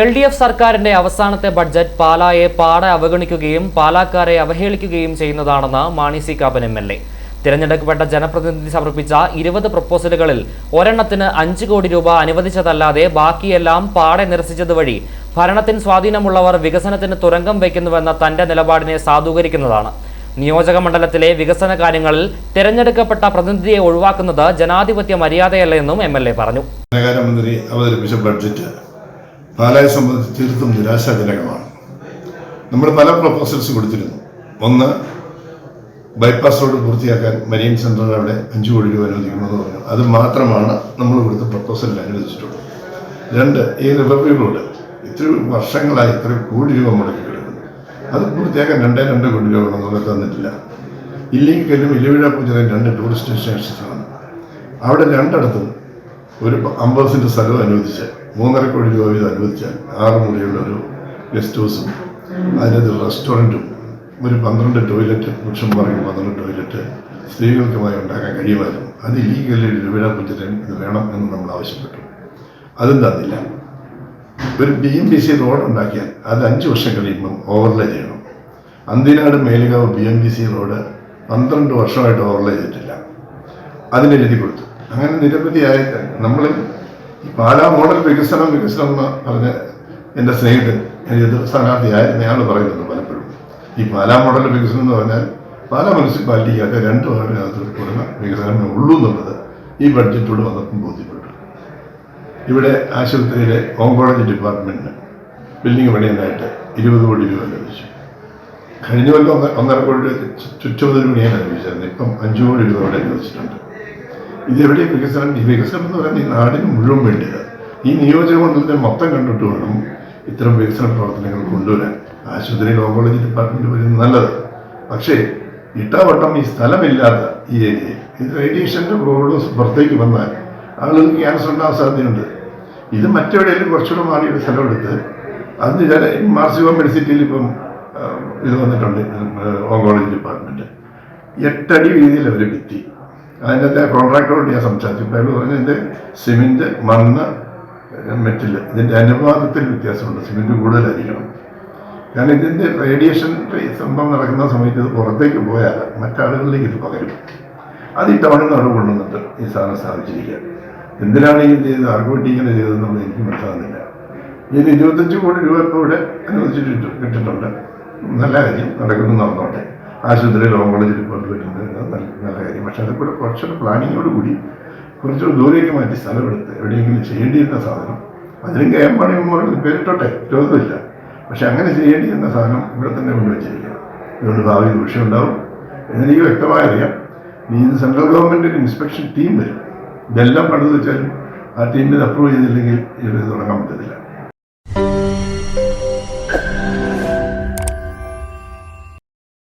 L D F സർക്കാരിന്റെ അവസാനത്തെ budget പാലായെ പാടെ അവഗണിക്കുകയും പാലാക്കാരെ അവഹേളിക്കുകയും ചെയ്യുന്നതാണെന്ന് Mani C Kappan M L A. തിരഞ്ഞെടുക്കപ്പെട്ട ജനപ്രതിനിധി സമർപ്പിച്ച ഇരുപത് പ്രപ്പോസലുകളിൽ ഒരെണ്ണത്തിന് അഞ്ച് കോടി രൂപ അനുവദിച്ചതല്ലാതെ ബാക്കിയെല്ലാം പാടെ നിരസിച്ചത് വഴി ഭരണത്തിന് സ്വാധീനമുള്ളവർ വികസനത്തിന് തുരങ്കം വയ്ക്കുന്നുവെന്ന തന്റെ നിലപാടിനെ സാധൂകരിക്കുന്നതാണ്. നിയോജക മണ്ഡലത്തിലെ വികസന കാര്യങ്ങളിൽ തിരഞ്ഞെടുക്കപ്പെട്ട പ്രതിനിധിയെ ഒഴിവാക്കുന്നത് ജനാധിപത്യ മര്യാദയല്ല എന്നും എം എൽ എ പറഞ്ഞു. ധനകാര്യമന്ത്രി അവതരിപ്പിച്ച ബഡ്ജറ്റ് പാലായെ സംബന്ധിച്ച് തീർത്തും നിരാശാജനകമാണ്. നമ്മൾ പല പ്രപ്പോസൽസ് കൊടുത്തിരുന്നു. ഒന്ന് ബൈപ്പാസ് റോഡ് പൂർത്തിയാക്കാൻ മരീൻ സെന്ററിൽ അവിടെ അഞ്ച് കോടി രൂപ അനുവദിക്കുമെന്ന് പറഞ്ഞു. അത് മാത്രമാണ് നമ്മൾ കൊടുത്ത പ്രപ്പോസലിൽ അനുവദിച്ചിട്ടുള്ളത്. രണ്ട് ഈ റിപ്പബ്ലിക് റോഡ് ഇത്ര വർഷങ്ങളായി ഇത്ര കോടി രൂപ മുടക്കി കിടക്കുന്നു. അത് പൂർത്തിയാക്കാൻ രണ്ടേ രണ്ട് കോടി രൂപ നമുക്ക് തന്നിട്ടില്ല. ഇല്ലെങ്കിലും ഇലവിഴ പൂജയും രണ്ട് ടൂറിസ്റ്റ് ഡെസ്റ്റിനേഷൻസാണ് അവിടെ രണ്ടിടത്തും ഒരു അമ്പത് സെന്റ് സ്ഥലവും അനുവദിച്ച് മൂന്നര കോടി രൂപ വീതം അനുവദിച്ചാൽ ആറ് മുറിയുള്ള ഒരു ഗസ്റ്റ് ഹൗസും അതിനകത്ത് റെസ്റ്റോറന്റും ഒരു പന്ത്രണ്ട് ടോയ്ലറ്റ് വൃക്ഷം പറയും പന്ത്രണ്ട് ടോയ്ലറ്റ് സ്ത്രീകൾക്കുമായി ഉണ്ടാക്കാൻ കഴിയുമായിരുന്നു. അത് ഇല്ലീഗലി രൂപയുടെ പൂജ്യത്തിന് ഇത് വേണം എന്ന് നമ്മൾ ആവശ്യപ്പെട്ടു. അതും തന്നില്ല ഒരു B M B C road ഉണ്ടാക്കിയാൽ അത് അഞ്ച് വർഷം കഴിയുമ്പം ഓവർലേ ചെയ്യണം. Anthinad Melukavu B M B C road പന്ത്രണ്ട് വർഷമായിട്ട് ഓവർലേ ചെയ്തിട്ടില്ല. അതിന് എഴുതി കൊടുത്തു. അങ്ങനെ നിരവധിയായിട്ട് നമ്മൾ പാലാ മോഡൽ വികസനം വികസനം എന്ന് പറഞ്ഞ എന്റെ സ്നേഹിതൻ എതിർ സ്ഥാനാർത്ഥിയായിരുന്നു അയാൾ പറയുന്നുണ്ട് പലപ്പോഴും. ഈ പാലാ മോഡൽ വികസനം എന്ന് പറഞ്ഞാൽ പാലാ മുനിസിപ്പാലിറ്റിക്കകത്ത് രണ്ട് വാർഡിനകത്ത് കൊടുക്കുന്ന വികസനമേ ഉള്ളൂ എന്നുള്ളത് ഈ ബഡ്ജറ്റോട് വന്നപ്പം ബോധ്യപ്പെട്ടു. ഇവിടെ ആശുപത്രിയിലെ ഓങ്കോളജി ഡിപ്പാർട്ട്മെന്റിന് ബിൽഡിംഗ് പണിയാനായിട്ട് ഇരുപത് കോടി രൂപ ലഭിച്ചു കഴിഞ്ഞ കൊല്ലം ഒന്ന് ഒന്നര കോടി രൂപ പണിയാൻ രൂപയാണ് ഇപ്പം അഞ്ചു കോടി രൂപ അവിടെ ഇതെവിടെ വികസനം? ഈ വികസനം എന്ന് പറയുന്നത് ഈ നാടിന് മുഴുവൻ വേണ്ടിയതാണ് ഈ നിയോജക മണ്ഡലത്തെ മൊത്തം കണ്ടിട്ട് വേണം ഇത്തരം വികസന പ്രവർത്തനങ്ങൾ കൊണ്ടുവരാൻ. ആശുപത്രി ഓങ്കോളജി ഡിപ്പാർട്ട്മെന്റ് വരുന്നത് നല്ലത്. പക്ഷേ ഇട്ടാവട്ടം ഈ സ്ഥലമില്ലാത്ത ഈ ഏരിയയിൽ ഇത് റേഡിയേഷന്റെ പ്രോബ്ലംസ് പുറത്തേക്ക് വന്നാൽ ആളുകൾക്ക് ക്യാൻസർ ഉണ്ടാകാൻ സാധ്യതയുണ്ട്. ഇത് മറ്റെവിടെയെങ്കിലും കുറച്ചുകൂടെ മാറി ഒരു സ്ഥലം എടുത്ത് അതിന് ചില മാർസിവ മെഡിസിറ്റിയിൽ ഇപ്പം ഇത് വന്നിട്ടുണ്ട് ഓങ്കോളജി ഡിപ്പാർട്ട്മെന്റ് എട്ടടി വീതിയിൽ അവർ ഭിത്തി. അതിനകത്തെ കോൺട്രാക്ടറോട് ഞാൻ സംസാരിച്ചു. അയാൾ പറഞ്ഞു ഇതിന്റെ സിമെന്റ് മണ്ണ് മെറ്റിൽ ഇതിന്റെ അനുപാതത്തിൽ വ്യത്യാസമുണ്ട്. സിമെന്റ് കൂടുതലായിരിക്കണം. കാരണം ഇതിന്റെ റേഡിയേഷൻ സംഭവം നടക്കുന്ന സമയത്ത് ഇത് പുറത്തേക്ക് പോയാൽ മറ്റാളുകളിലേക്ക് ഇത് പകരും. അത് ഈ ടൗണിൽ നിന്ന് അവിടെ കൊണ്ടുവന്നിട്ട് ഈ സാധനം സ്ഥാപിച്ചിരിക്കുക. എന്തിനാണ് ഈ ചെയ്തത്? ആർക്കുവേണ്ടി ഇങ്ങനെ ചെയ്തതെന്നുള്ളത് എനിക്ക് മനസ്സിലാകുന്നില്ല. ഇതിന് ഇരുപത്തഞ്ച് കോടി രൂപ ഇപ്പോൾ ഇവിടെ അനുവദിച്ചിട്ട് കിട്ടിയിട്ടുണ്ട് നല്ല കാര്യം നടക്കുന്നു നടന്നോട്ടെ ആശുപത്രിയിൽ ഓങ്കോളജിയിൽ റിപ്പോർട്ട് വരുന്നത് നല്ല നല്ല കാര്യം. പക്ഷെ അതിൽ കൂടെ കുറച്ചുകൂടെ പ്ലാനിങ്ങോട് കൂടി കുറച്ചുകൂടെ ദൂരേക്ക് മാറ്റി സ്ഥലമെടുത്ത് എവിടെയെങ്കിലും ചെയ്യേണ്ടിയിരുന്ന സാധനം. അതിനും കെ എം പണി പേരിട്ടോട്ടെ ചോദ്യമില്ല പക്ഷെ അങ്ങനെ ചെയ്യേണ്ടിയിരുന്ന സാധനം ഇവിടെ തന്നെ കൊണ്ടുവച്ചിരിക്കണം. അതുകൊണ്ട് ഭാവി ദൂഷ്യമുണ്ടാവും. എന്നെനിക്ക് വ്യക്തമായി അറിയാം ഇത് സെൻട്രൽ ഗവൺമെന്റിന്റെ ഇൻസ്പെക്ഷൻ ടീം വരും. ഇതെല്ലാം പണിത് വെച്ചാലും ആ ടീമിന് അപ്രൂവ് ചെയ്തില്ലെങ്കിൽ ഇത് തുടങ്ങാൻ പറ്റത്തില്ല.